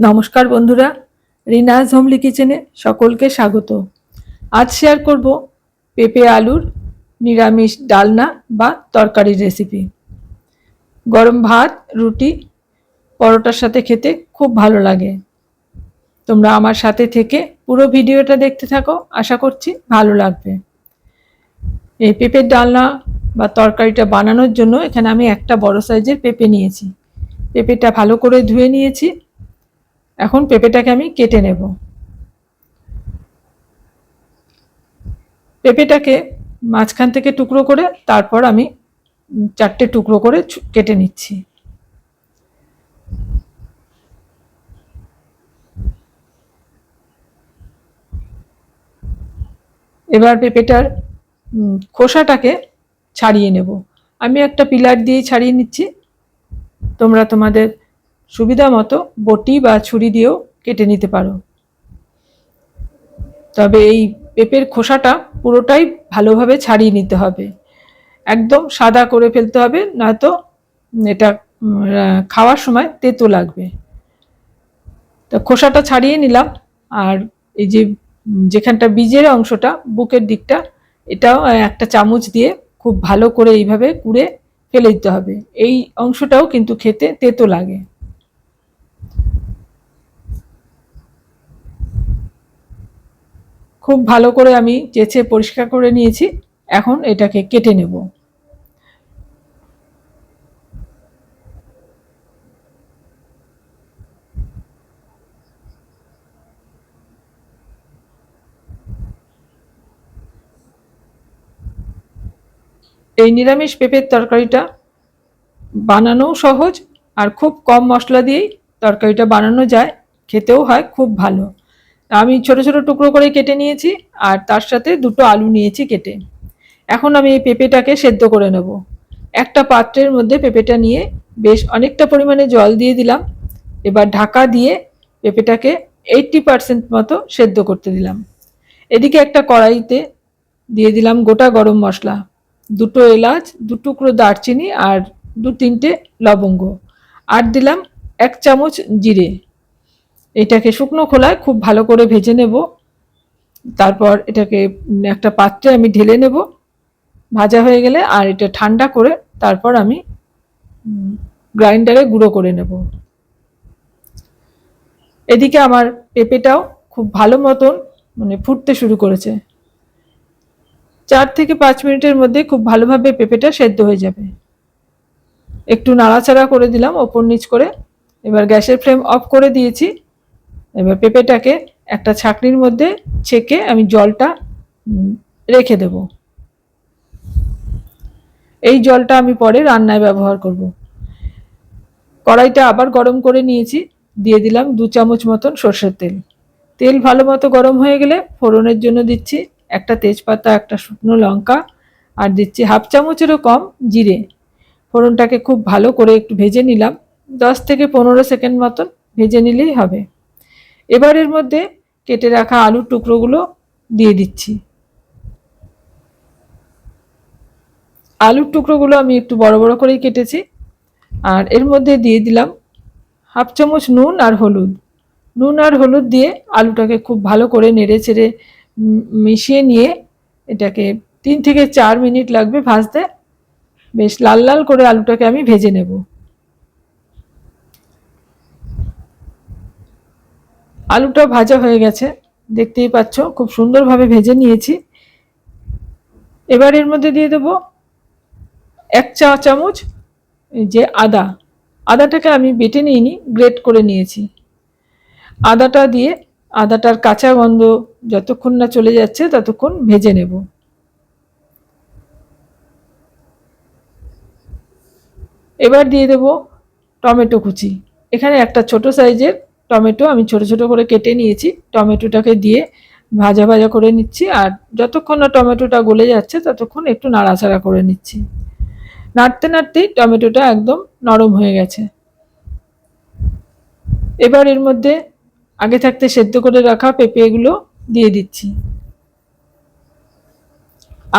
নমস্কার বন্ধুরা রিনাজ হোমলি কিচেনে সকলকে স্বাগত। আজ শেয়ার করব পেঁপে আলুর নিরামিষ ডালনা বা তরকারির রেসিপি গরম ভাত, রুটি, পরোটার সাথে খেতে খুব ভালো লাগে। তোমরা আমার সাথে থেকে পুরো ভিডিওটা দেখতে থাকো, আশা করছি ভালো লাগবে। এই পেঁপের ডালনা বা তরকারিটা বানানোর জন্য এখানে আমি একটা বড় সাইজের পেঁপে নিয়েছি। পেঁপেটা ভালো করে ধুয়ে নিয়েছি এখন পেঁপেটাকে আমি কেটে নেব। পেঁপেটাকে মাঝখান থেকে টুকরো করে তারপর আমি চারটে টুকরো করে কেটে নিচ্ছি। এবার পেঁপেটার খোসাটাকে ছাড়িয়ে নেব। আমি একটা পিলার দিয়ে ছাড়িয়ে নিচ্ছি। তোমরা তোমাদের সুবিধা মতো বটি বা ছুরি দিয়েও কেটে নিতে পারো। তবে এই পেঁপের খোসাটা পুরোটাই ভালোভাবে ছাড়িয়ে নিতে হবে। একদম সাদা করে ফেলতে হবে, নয়তো এটা খাওয়ার সময় তেতো লাগবে। তো খোসাটা ছাড়িয়ে নিলাম, আর এই যে যেখানটা বীজের অংশটা, বুকের দিকটা, এটাও একটা চামচ দিয়ে খুব ভালো করে এইভাবে কুড়ে ফেলে দিতে হবে। এই অংশটাও কিন্তু খেতে তেতো লাগে। খুব ভালো করে আমি চেঁচে পরিষ্কার করে নিয়েছি। এখন এটাকে কেটে নেব। এই নিরামিষ পেঁপের তরকারিটা বানানোও সহজ আর খুব কম মশলা দিয়েই তরকারিটা বানানো যায়। খেতেও হয়, খুব ভালো। আমি ছোট ছোট টুকরো করে কেটে নিয়েছি আর তার সাথে দুটো আলু নিয়েছি কেটে। এখন আমি এই পেঁপেটাকে সেদ্ধ করে নেব। একটা পাত্রের মধ্যে পেঁপেটা নিয়ে বেশ অনেকটা পরিমাণে জল দিয়ে দিলাম। এবার ঢাকা দিয়ে পেঁপেটাকে এইটটি পারসেন্ট মতো সেদ্ধ করতে দিলাম। এদিকে একটা কড়াইতে দিয়ে দিলাম গোটা গরম মশলা। দুটো এলাচ, দু টুকরো দারচিনি আর দু তিনটে লবঙ্গ। আর দিলাম এক চামচ জিরে। এটাকে শুকনো খোলায় খুব ভালো করে ভেজে নেব। তারপর এটাকে একটা পাত্রে আমি ঢেলে নেব। ভাজা হয়ে গেলে আর এটা ঠান্ডা করে তারপর আমি গ্রাইন্ডারে গুঁড়ো করে নেব। এদিকে আমার পেঁপেটাও খুব ভালো মতন মানে ফুটতে শুরু করেছে। চার থেকে পাঁচ মিনিটের মধ্যে খুব ভালোভাবে পেঁপেটা সেদ্ধ হয়ে যাবে। একটু নাড়াচাড়া করে দিলাম ওপর নিচ করে। এবার গ্যাসের ফ্লেম অফ করে দিয়েছি। এবার পেঁপেটাকে একটা ছাকনির মধ্যে ছেঁকে আমি জলটা রেখে দেব। এই জলটা আমি পরে রান্নায় ব্যবহার করব। কড়াইটা আবার গরম করে নিয়েছি, দিয়ে দিলাম দু চামচ মতন সর্ষের তেল। তেল ভালো মতো গরম হয়ে গেলে ফোড়নের জন্য দিচ্ছি একটা তেজপাতা, একটা শুকনো লঙ্কা, আর দিচ্ছি হাফ চামচেরও কম জিরে। ফোড়নটাকে খুব ভালো করে একটু ভেজে নিলাম, দশ থেকে পনেরো সেকেন্ড মতন ভেজে নিলেই হবে। এবার এর মধ্যে কেটে রাখা আলুর টুকরোগুলো দিয়ে দিচ্ছি। আলুর টুকরোগুলো আমি একটু বড় বড় করেই কেটেছি। আর এর মধ্যে দিয়ে দিলাম হাফ চামচ নুন আর হলুদ। নুন আর হলুদ দিয়ে আলুটাকে খুব ভালো করে নেড়ে চেড়ে মিশিয়ে নিয়ে এটাকে তিন থেকে চার মিনিট লাগবে ভাজতে। বেশ লাল লাল করে আলুটাকে আমি ভেজে নেব। আলুটা ভাজা হয়ে গেছে। দেখতেই পাচ্ছ, খুব সুন্দরভাবে ভেজে নিয়েছি। এবার এর মধ্যে দিয়ে দেবো এক চা চামচ যে আদা। আদাটাকে আমি বেটে নিইনি, গ্রেট করে নিয়েছি। আদাটা দিয়ে আদাটার কাঁচা গন্ধ যতক্ষণ না চলে যাচ্ছে, ততক্ষণ ভেজে নেব। এবার দিয়ে দেব টমেটো কুচি। এখানে একটা ছোট সাইজের টমেটো আমি ছোট ছোট করে কেটে নিয়েছি। টমেটোটাকে দিয়ে ভাজা ভাজা করে নিচ্ছি আর যতক্ষণ না টমেটোটা গলে যাচ্ছে ততক্ষণ একটু নাড়াচাড়া করে নিচ্ছি। নাড়তে নাড়তেই টমেটোটা একদম নরম হয়ে গেছে। এবার এর মধ্যে আগে থাকতে সেদ্ধ করে রাখা পেঁপেগুলো দিয়ে দিচ্ছি।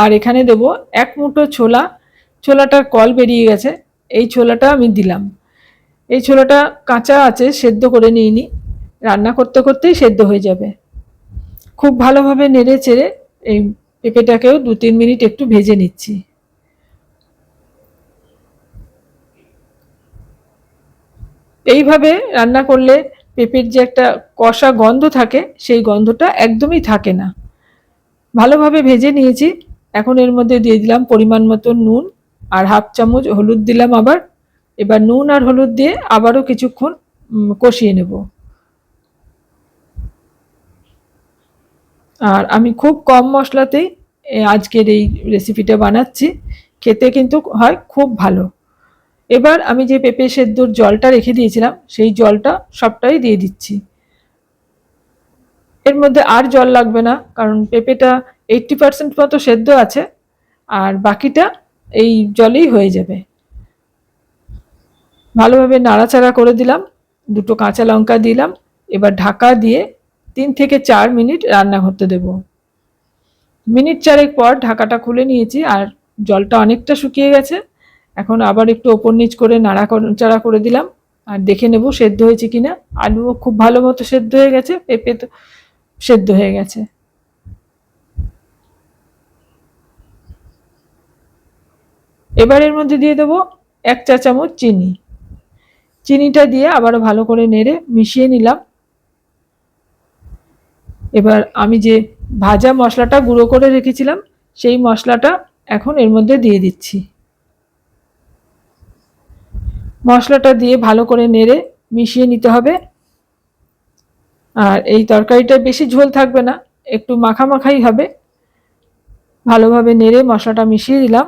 আর এখানে দেব এক মুঠো ছোলা। ছোলাটার কল বেরিয়ে গেছে। এই ছোলাটা আমি দিলাম। এই ছোলাটা কাঁচা আছে, সেদ্ধ করে নিইনি। রান্না করতে করতেই সেদ্ধ হয়ে যাবে। খুব ভালোভাবে নেড়ে চেড়ে এই পেঁপেটাকেও দু তিন মিনিট একটু ভেজে নিচ্ছি। এইভাবে রান্না করলে পেঁপের যে একটা কষা গন্ধ থাকে, সেই গন্ধটা একদমই থাকে না। ভালোভাবে ভেজে নিয়েছি। এখন এর মধ্যে দিয়ে দিলাম পরিমাণ মতো নুন আর হাফ চামচ হলুদ দিলাম আবার। এবার নুন আর হলুদ দিয়ে আবারও কিছুক্ষণ কষিয়ে নেব। আর আমি খুব কম মশলাতেই আজকের এই রেসিপিটা বানাচ্ছি। খেতে কিন্তু হয় খুব ভালো। এবার আমি যে পেঁপে সেদ্ধর জলটা রেখে দিয়েছিলাম, সেই জলটা সবটাই দিয়ে দিচ্ছি। এর মধ্যে আর জল লাগবে না, কারণ পেঁপেটা এইটটি পার্সেন্ট মতো সেদ্ধ আছে, আর বাকিটা এই জলেই হয়ে যাবে। ভালোভাবে নাড়াচাড়া করে দিলাম, দুটো কাঁচা লঙ্কা দিলাম, এবার ঢাকা দিয়ে তিন থেকে চার মিনিট রান্না করতে দেব। মিনিট চারেক পর ঢাকাটা খুলে নিয়েছি আর জলটা অনেকটা শুকিয়ে গেছে। এখন আবার একটু ওপর নিচ করে নাড়া চাড়া করে দিলাম আর দেখে নেব সেদ্ধ হয়েছে কিনা। আলুও খুব ভালো মতো সেদ্ধ হয়ে গেছে, পেঁপে তো সেদ্ধ হয়ে গেছে। এবার এর মধ্যে দিয়ে দেবো এক চা চামচ চিনি। চিনিটা দিয়ে আবারও ভালো করে নেড়ে মিশিয়ে নিলাম। এবার আমি যে ভাজা মশলাটা গুঁড়ো করে রেখেছিলাম, সেই মশলাটা এখন এর মধ্যে দিয়ে দিচ্ছি। মশলাটা দিয়ে ভালো করে নেড়ে মিশিয়ে নিতে হবে। আর এই তরকারিটা বেশি ঝোল থাকবে না, একটু মাখামাখাই হবে। ভালোভাবে নেড়ে মশলাটা মিশিয়ে দিলাম।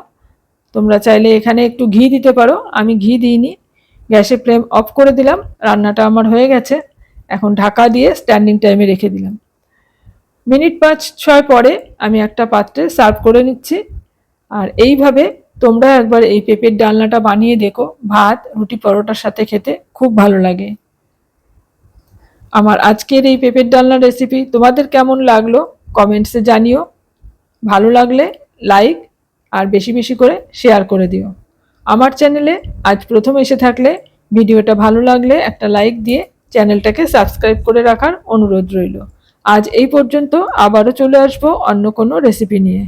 তোমরা চাইলে এখানে একটু ঘি দিতে পারো, আমি ঘি দিইনি। গ্যাসের ফ্লেম অফ করে দিলাম, রান্নাটা আমার হয়ে গেছে। এখন ঢাকা দিয়ে স্ট্যান্ডিং টাইমে রেখে দিলাম। মিনিট পাঁচ, ছয় পরে আমি একটা পাত্রে সার্ভ করে নিচ্ছি। আর এইভাবে তোমরা একবার এই পেঁপের ডালনাটা বানিয়ে দেখো। ভাত, রুটি, পরোটার সাথে খেতে খুব ভালো লাগে। আমার আজকের এই পেঁপের ডালনা রেসিপি তোমাদের কেমন লাগল কমেন্টসে জানিও। ভালো লাগলে লাইক আর বেশি বেশি করে শেয়ার করে দিও। আমার চ্যানেলে আজ প্রথম এসে থাকলে ভিডিওটা ভালো লাগলে একটা লাইক দিয়ে চ্যানেলটাকে সাবস্ক্রাইব করে রাখার অনুরোধ রইল। আজ এই পর্যন্ত আবারও চলে আসব অন্য কোনো রেসিপি নিয়ে।